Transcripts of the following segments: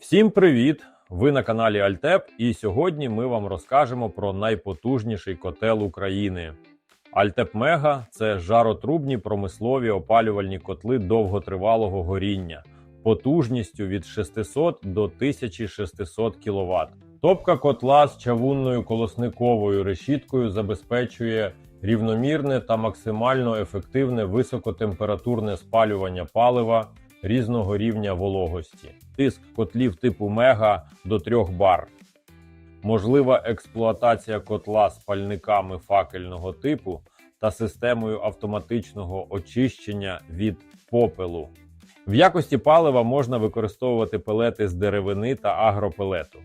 Всім привіт! Ви на каналі Альтеп, і сьогодні ми вам розкажемо про найпотужніший котел України. Альтеп Мега це жаротрубні промислові опалювальні котли довготривалого горіння потужністю від 600 до 1600 кВт. Топка котла з чавунною колосниковою решіткою забезпечує рівномірне та максимально ефективне високотемпературне спалювання палива різного рівня вологості. Тиск котлів типу Мега до 3 бар. Можлива експлуатація котла з пальниками факельного типу та системою автоматичного очищення від попелу. В якості палива можна використовувати пелети з деревини та агропелету.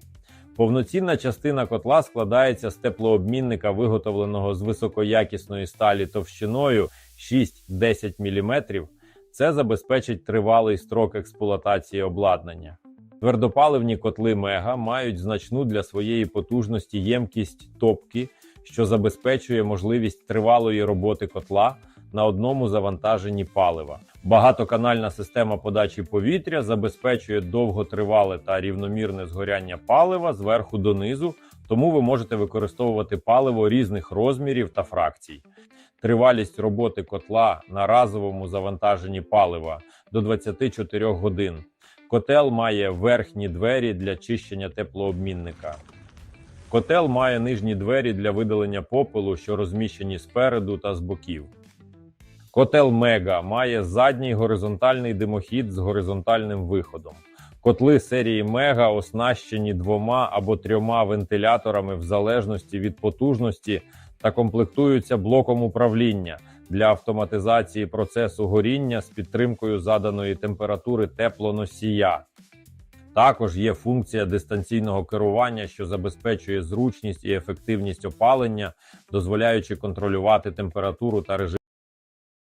Повноцінна частина котла складається з теплообмінника, виготовленого з високоякісної сталі товщиною 6-10 мм. Це забезпечить тривалий строк експлуатації обладнання. Твердопаливні котли Мега мають значну для своєї потужності ємкість топки, що забезпечує можливість тривалої роботи котла на одному завантаженні палива. Багатоканальна система подачі повітря забезпечує довготривале та рівномірне згоряння палива зверху донизу, тому ви можете використовувати паливо різних розмірів та фракцій. Тривалість роботи котла на разовому завантаженні палива до 24 годин. Котел має верхні двері для чищення теплообмінника. Котел має нижні двері для видалення попелу, що розміщені спереду та з боків. Котел Мега має задній горизонтальний димохід з горизонтальним виходом. Котли серії Мега оснащені двома або трьома вентиляторами в залежності від потужності та комплектуються блоком управління для автоматизації процесу горіння з підтримкою заданої температури теплоносія. Також є функція дистанційного керування, що забезпечує зручність і ефективність опалення, дозволяючи контролювати температуру та режим